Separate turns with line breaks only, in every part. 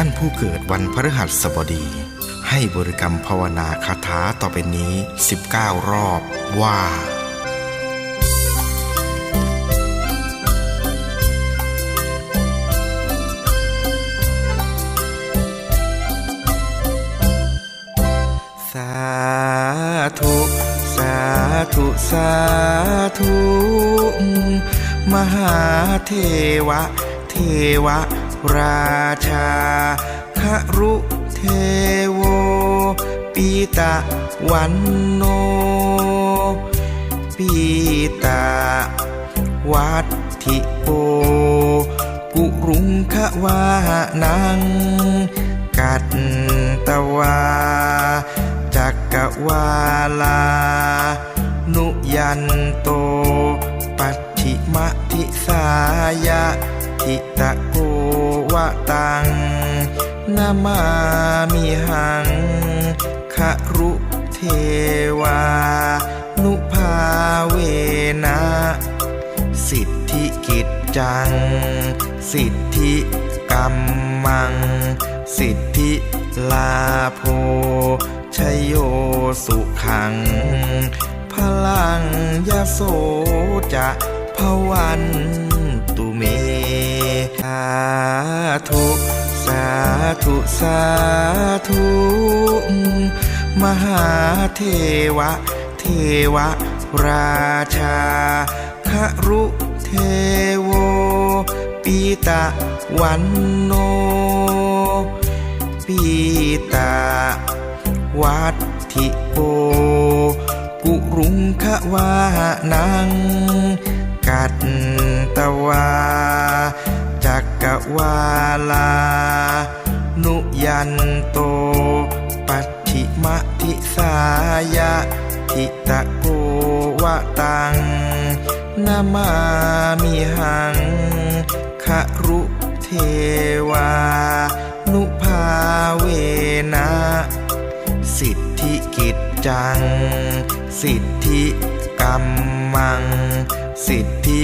ท่านผู้เกิดวันพฤหัสบดี ให้บริกรรมภาวนาคาถาต่อไปนี้ 19 รอบว่าสาธุสาธุสาธุ มหาเทวะ เทวะ ราชาครุเทโว ปีตะวันโน ปีตะวัตถิโกกุรุงคะวานัง กัตตวา จักกวาลา นุยันโต ปัจฉิมทิสายะทิตะโกะตังนามามิหังครุเทวา นุภาเวนะ สิทธิกิจจัง สิทธิกรรมัง สิทธิลาโภชโยสุขัง พลังยโสจะพวัน ตุเมสาธุสาธุสาธุมหาเทวะ เทวะ ราชาครุเทโวปีตะวันโนปีตะวัตถิโกกุรุงคะวานัง กัตตวา จักกวาลา นุยันโต ปัจฉิมทิสายะ ทิตะโกวะตังนามามิหังครุเทวา นุภาเวนะ สิทธิกิจจัง สิทธิกรรมัง สิทธิ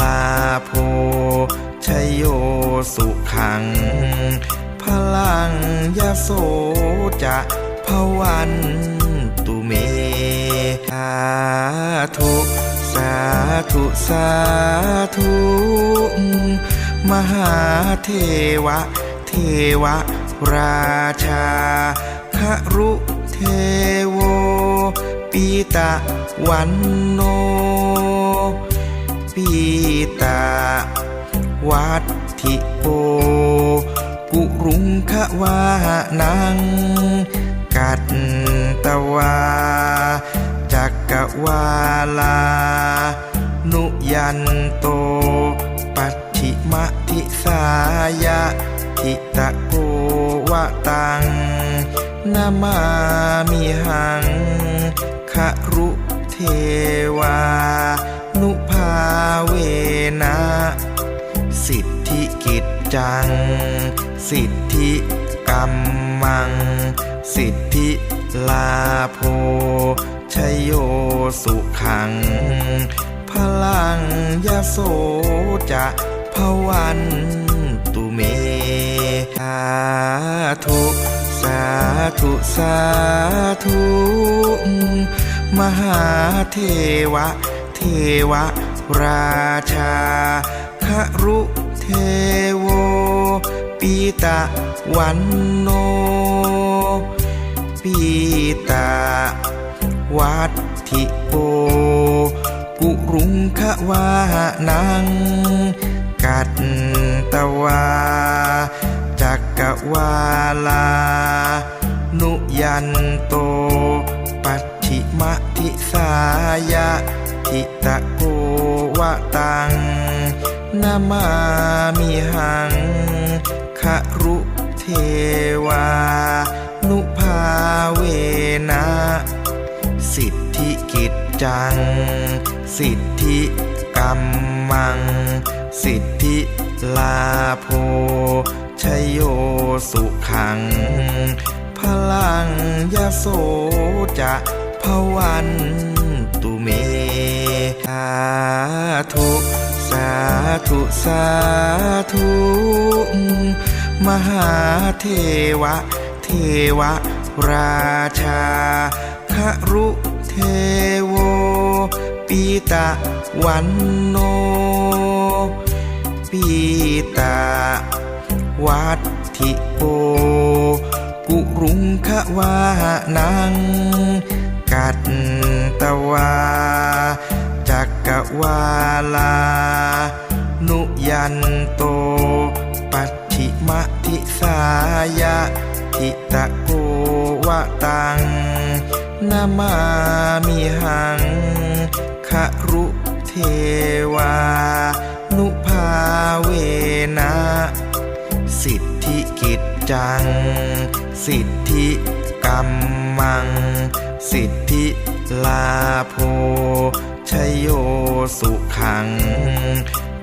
ลาโภชยโยสุขัง พลังยโสจะพวันตุเมสาธุสาธุสาธุ มหาเทวะ เทวะ ราชาครุเทโว ปีตะวันโน ปีตะวัตถิโกกุรุงคะวานัง กัตตวา จักกวาลา นุยันโต ปัจฉิมทิสายะทิตะโกวะตังนามามิหังครุเทวา เวนะ สิทธิกิจจัง สิทธิกรรมัง สิทธิลาโภชโยสุขัง พลังยโสจะพวันตุเมสาธุสาธุสาธุมหาเทวะ เทวะ ราชาครุเทโว ปีตะวันโน ปีตะวัตถิโกกุรุงควานัง กัตตวา จักกวาลา นุยันโต ปัจฉิมทิสายะทิตะโก วะตังนามามิหังครุเทวา นุภาเวนะ สิทธิกิจจัง สิทธิกรรมัง สิทธิลาโภชโยสุขัง พลังยโสจะพวันตุเม สาธุสาธุสาธุมหาเทวะ เทวะ ราชาครุเทโวปีตะวันโนปีตะวัดทิโปกุรุงคะวานัง กัตตวา วาลา นุยันโต ปัจิมทิสายะ ทิตะโกวะตังนามามิหังครุเทวา นุภาเวนะ สิทธิกิจจัง สิทธิกรรมัง สิทธิ ลาโภชโยสุขัง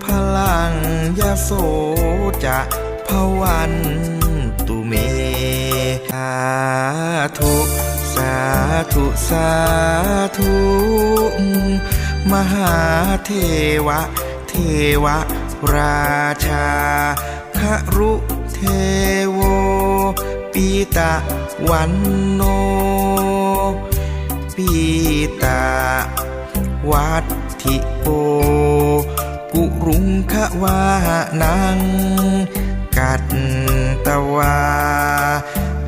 พลังยโสจะพวันตุเมสาธุสาธุสาธุมหาเทวะ เทวะ ราชาครุเทโว ปีตะวันโน ปีตะวัดทิโป กุรุงคะวานัง กัตตวา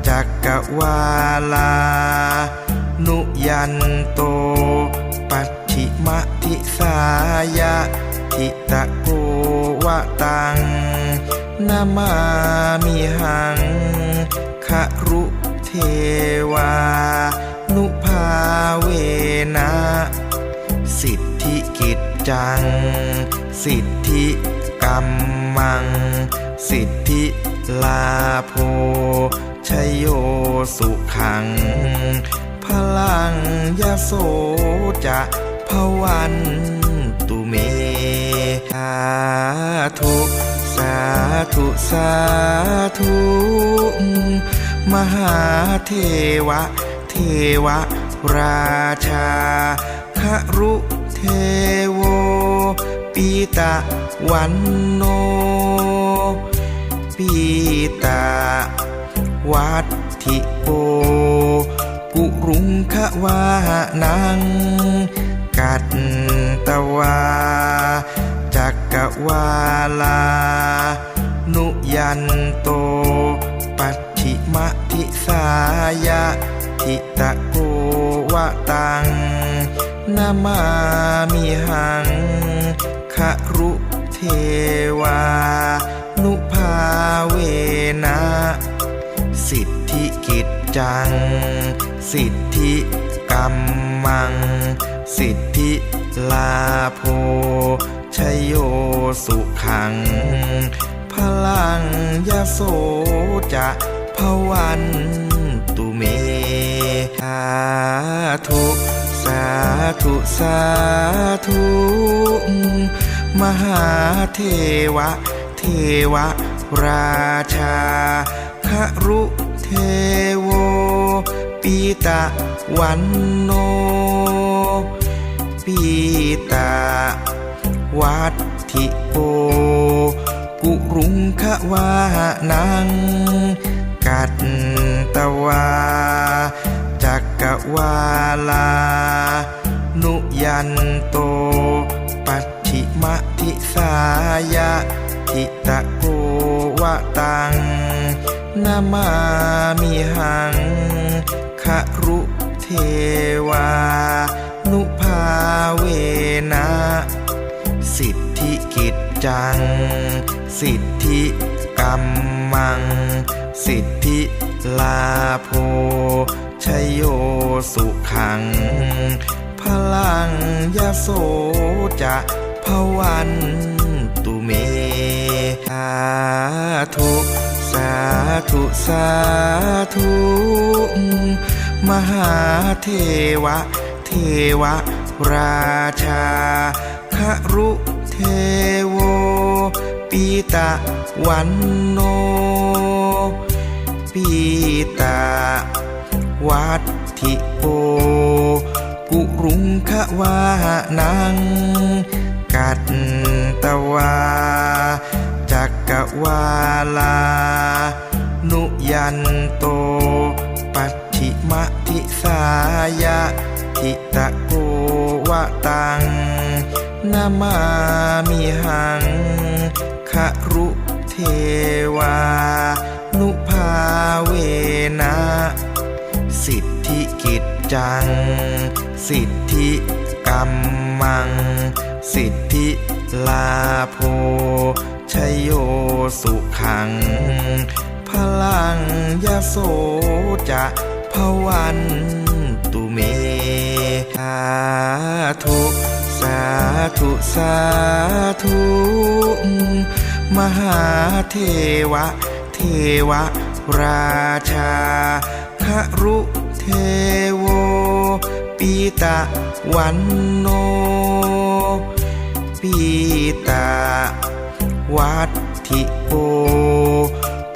จักกวาลา นุยันโต ปัจฉิมทิสายะ ทิตะโกวะตังนามามิหังครุเทวา นุภาเวนะ สิทธิกิจจัง สิทธิกรรมัง สิทธิลาโภชโยสุขัง พลังยโสจะพวันตุเมสาธุสาธุสาธุ มหาเทวะ วะราชาครุเทโว ปีตะวันโน ปีตะวัดทิโปกุรุงควานัง กัตตวา จักกวาลา นุยันโต ปัจฉิมทิสายะ ทิตะโกวะตังนามามิหังครุเทวา นุภาเวนะ สิทธิกิจจัง สิทธิกรรมัง สิทธิลาโภชโยสุขัง พลังยโสจะพวันตุเม สาธุสาธุสาธุมหาเทวะ เทวะ ราชาครุเทโวปีตะวันโนปีตะวัดทิโปกุรุงคะวานัง กัตตวา วาลา นุยันโต ปัจฉิมทิสายะ ทิตะโกวะตังนามามิหังครุเทวา นุภาเวนะ สิทธิกิจจัง สิทธิ รรมัง สิทธิลาโภชโยสุขัง พลังยโสจะพวันตุเมสาธุสาธุสาธุมหาเทวะ เทวะ ราชาครุเทโว ปีตะวันโน ปีตะวัดทิโปกุรุงคะวานัง กัตตวา จักกวาลา นุยันโต ปัตถิมะทิสายะทิตะโกวะตังนามามิหัง วานุภาเวนะ สิทธิกิจจัง สิทธิกรรมัง สิทธิลาโภชโยสุขัง พลังยโสจะพวันตุเมสาธุ สาธุ สาธุ มหาเทวะ เทวะ ราชาครุเทโว ปีตะวันโน ปีตะวัดทิโป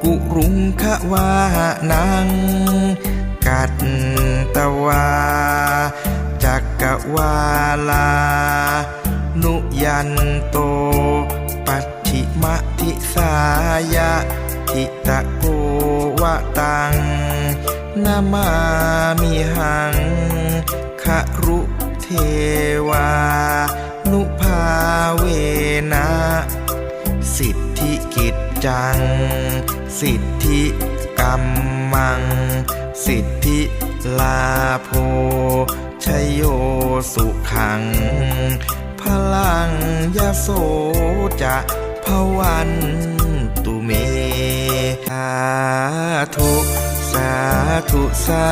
กุรุงคะวานัง กัตตวา จักกวาลา นุยันโต สายะทิตะโกวะตังนามามิหังครุเทวา นุภาเวนะ สิทธิกิจจัง สิทธิกรรมัง สิทธิลาโภชโยสุขัง พลังยโสจะ พวันตุเมสาธุสาธุสา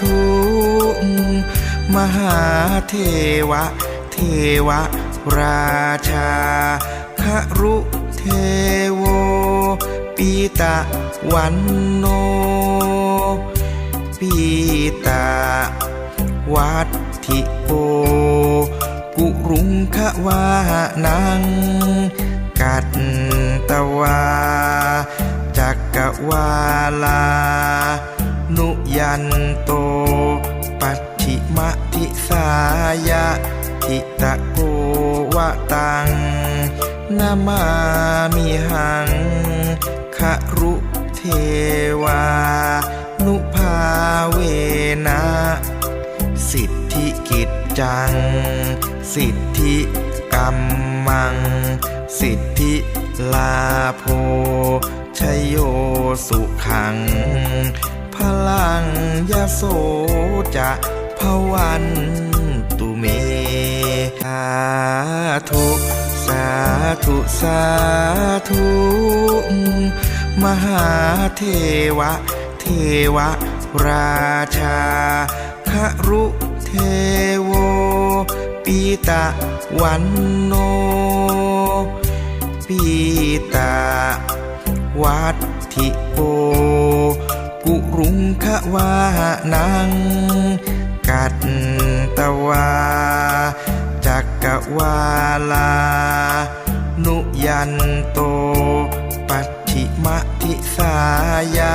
ธุมหาเทวะ เทวะ ราชาครุเทโวปีตะวันโนปีตะวัดทิโปกุรุงคะวานัง กัตตวา จักกวาลา นุยันโต ปัจฉิมทิสายะ ทิตะโกวะตังนามามิหังครุเทวา นุภาเวนะ สิทธิกิจจัง สิทธิกรรมัง สิทธิลาโภชโยสุขัง พลังยโสจะพวันตุเมสาธุสาธุสาธุมหาเทวะ เทวะ ราชาครุเทว ปีตะวันโน ปีตะวัดทิโปกุรุงคะวานัง กัตตวา จักกวาลา นุยันโต ปัจฉิมทิสายะ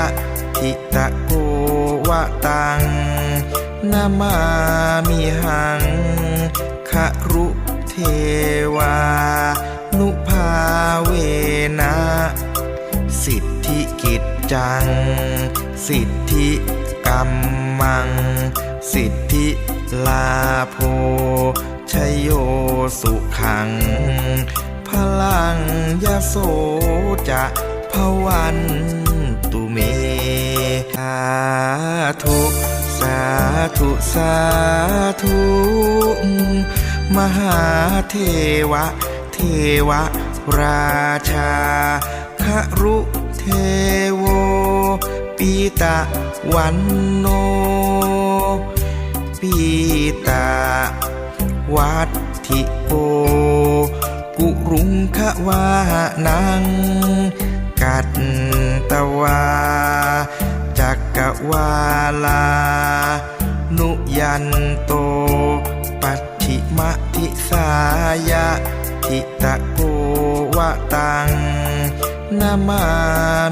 ทิตะโกวะตังนามามิหัง ครุเทวา นุภาเวนะ สิทธิกิจจัง สิทธิกรรมัง สิทธิลาโภชโยสุขัง พลังยโสจะพวันตุเมสาธุ สาธุ สาธุ มหาเทวะ เทวะ ราชาครุเทโว ปีตะวันโน ปีตะวัดทิโปกุรุงคะวานัง กัตตวา จักกวาลา นุยันโต สายะทิตะโกวะตังนามา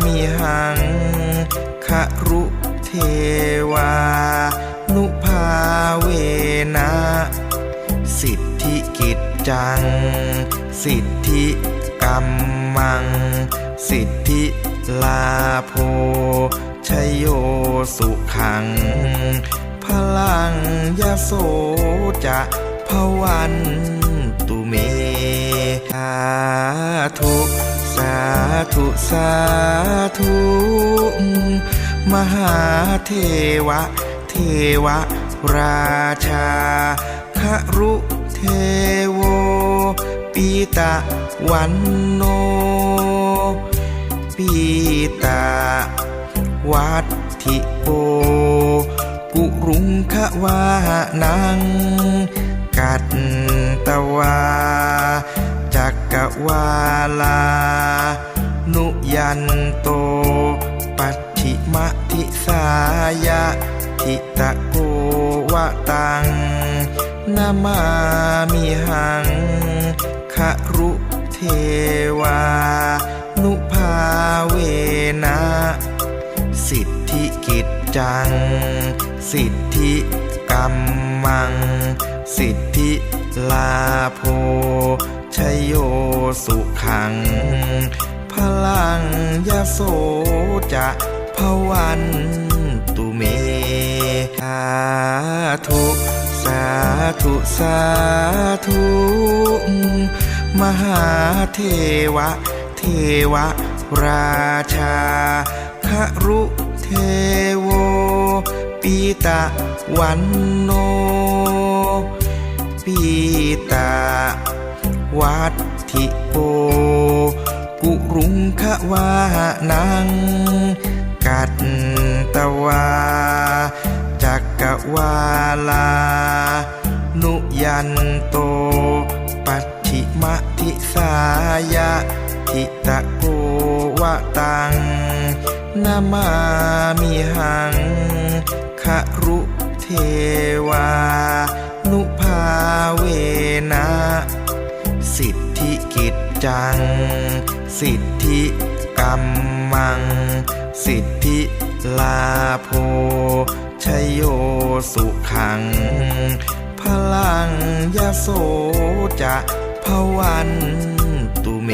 มิหังครุเทวา นุภาเวนะ สิทธิกิจจัง สิทธิกรรมมัง สิทธิลาโภชโยสุขัง พลังยโสจะ พวันตุเมธุสาธุสาธุมหาเทวะ เทวะ ราชาครุเทโวปีตะวันโนปีตาวัดทิโปกุรุงคะวานัง กัตตวา จักกวาลา นุยันโต ปัจฉิมทิสายะ ทิตะโกวะตังนามามิหังครุเทวา นุภาเวนะ สิทธิกิจจัง สิทธิกรรมัง สิทธิลาโภชโยสุขัง พลังยโสจะพวันตุเมสาธุสาธุสาธุมหาเทวะ เทวะราชาครุ โว ปีตะวันโน ปีตาวัดทิโปกุรุงคะวานัง กัตตวา จักกวาลา นุยันโต ปัจฉิมทิสายะทิตะโกวะตัง นามามิหังครุเทวา นุภาเวนะ สิทธิกิจจัง สิทธิกรรมัง สิทธิลาโภชโยสุขัง พลังยโสจะพวันตุเม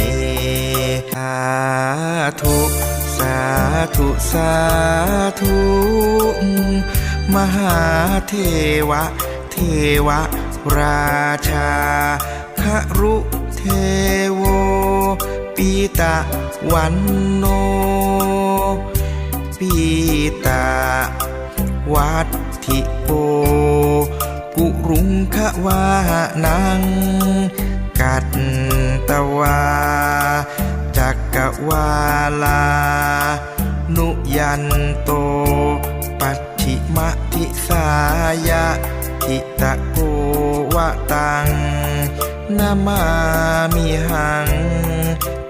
สาธุสาธุสาธุมหาเทวะ เทวะ ราชาครุเทโวปีตะวันโนปีตาวัดทิโปกุรุงคะวานัง กัตตวา กวาลา นุยันโต ปัจฉิมทิสายะ ทิตะโกวะตังนามามิหัง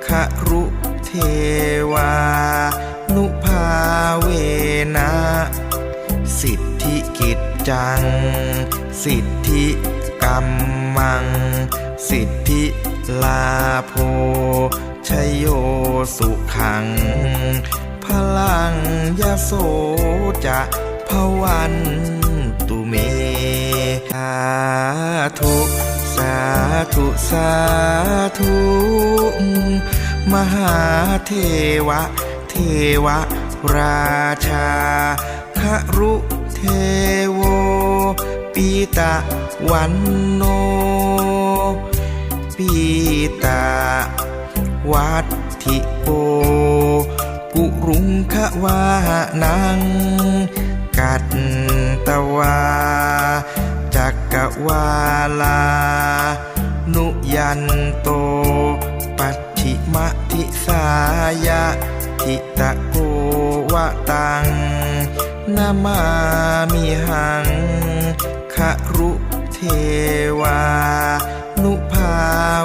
คารุเทวา นุภาเวนะ สิทธิกิจจัง สิทธิกรรมัง สิทธิ ลาโภชโยสุขัง พลังยโสจะพวันตุเมสาธุสาธุสาธุมหาเทวะ เทวะ ราชาครุเทโว ปีตะวันโน ปีตา วัดทิโปกุรุงคะวานัง กัตตวา จักกวาลา นุยันโต ปัจฉิมทิสายะ ทิตะโกวะตังนามามิหังครุเทวา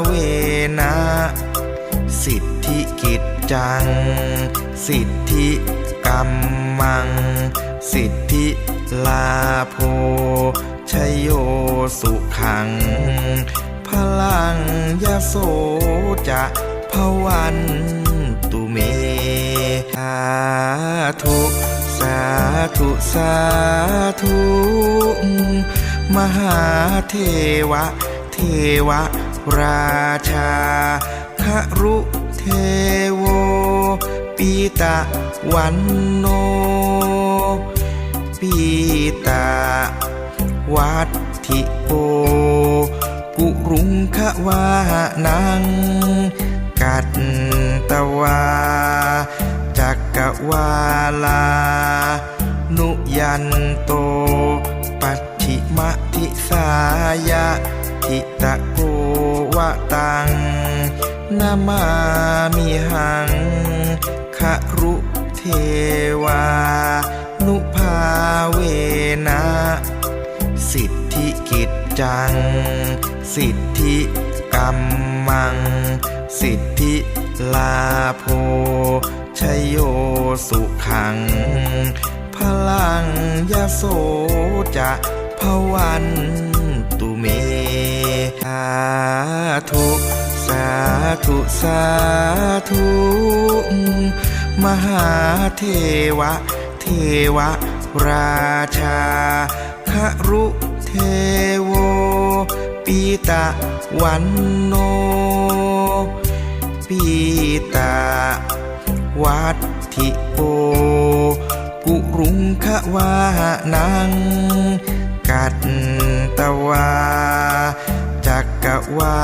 เวนะ สิทธิกิจจัง สิทธิกรรมัง สิทธิลาโภชโยสุขัง พลังยโสจะพวันตุเมสาธุสาธุสาธุมหาเทวะ เทวะ ราชาครุเทโว ปีตะวันโน ปีตาวัดทิโปกุรุรุงขวานัง กัตตวา จักกวาลา นุยันโต ปัจฉิมทิสายะทิตะโก ตังนามามิหังครุเทวา นุภาเวนะ สิทธิกิจจัง สิทธิกรรมัง สิทธิลาโภชโยสุขัง พลังยโสจะพวันตุเม สาธุสาธุสาธุมหาเทวะ เทวะ ราชาครุเทโวปีตะวันโนปีตะวัดทิโปกุรุงขวานัง กัตตวาจักก วา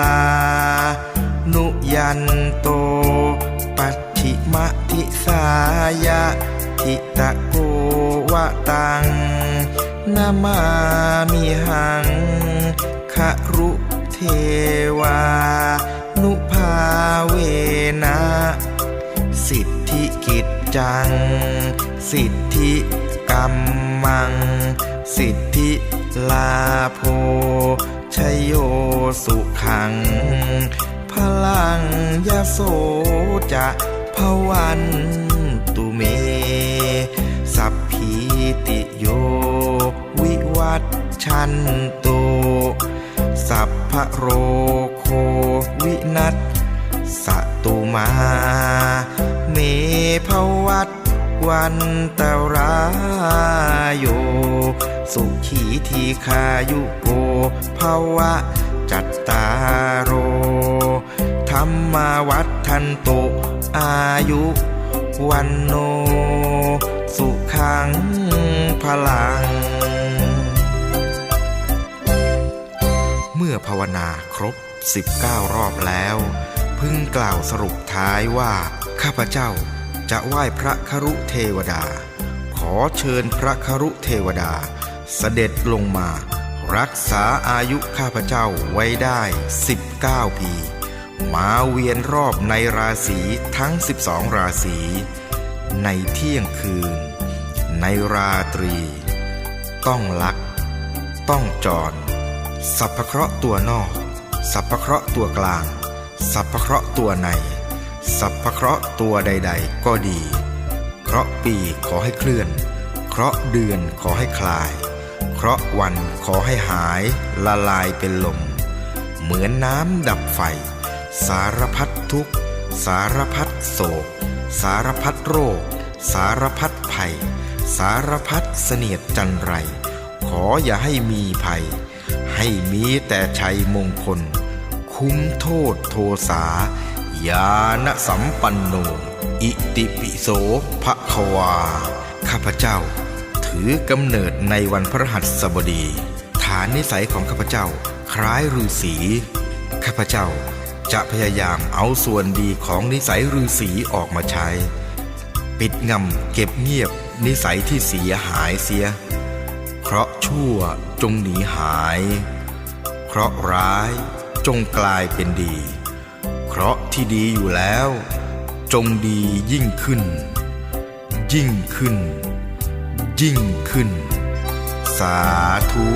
ลา นุยันโต ปัจฉิมทิสายะทิตะโกวะตังนามามิหังครุเทวา นุภาเวนะ สิทธิกิจจัง สิทธิกรรมัง สิทธิลาโภ ยโยสุขัง พลังยโสจะพวันตุเม สัพพีติโย วิวัตชันโต สัพพโรโควินัสสตุมา เมภวัตวันตรายโย สุขีทีคายุโก ภวะ จัตตารโรธรรมาวัฏทันตุอายุ วันโน สุขังพลัง เมื่อภาวนาครบ 19 รอบแล้ว พึงกล่าวสรุปท้ายว่า ข้าพเจ้าจะไหว้พระครุเทวดา ขอเชิญพระครุเทวดา เสด็จลงมา รักษาอายุข้าพเจ้าไว้ได้ 19 ปี มาเวียนรอบในราศีทั้ง 12 ราศี ในเที่ยงคืน ในราตรี ต้องลัก ต้องจร สัพพเคราะห์ตัวนอก สัพพเคราะห์ตัวกลาง สัพพเคราะห์ตัวใน สัพพเคราะห์ตัวใด ๆ ก็ดี เคราะห์ปีขอให้เคลื่อน เคราะห์เดือนขอให้คลาย เคราะห์วันขอให้หายละลายเป็นลม เหมือนน้ำดับไฟ สารพัดทุกข์ สารพัดโศก สารพัดโรค สารพัดภัย สารพัดเสนียดจันไร ขออย่าให้มีภัย ให้มีแต่ชัยมงคล คุ้มโทษโทสาญาณสัมปันโน อิติปิโสภะควา ข้าพเจ้า ถือกำเนิดในวันพระหัสบดี ฐานนิสัยของข้าพเจ้า คล้ายฤาษีข้าพเจ้าจะพยายามเอาส่วนดีของนิสัยฤาษีออกมาใช้ ปิดงำเก็บเงียบนิสัยที่เสียหายเสีย เคราะห์ชั่วจงหนีหาย เคราะห์ร้ายจงกลายเป็นดี เคราะห์ที่ดีอยู่แล้ว จงดียิ่งขึ้น ยิ่งขึ้น ยิ่งขึ้น สาธุ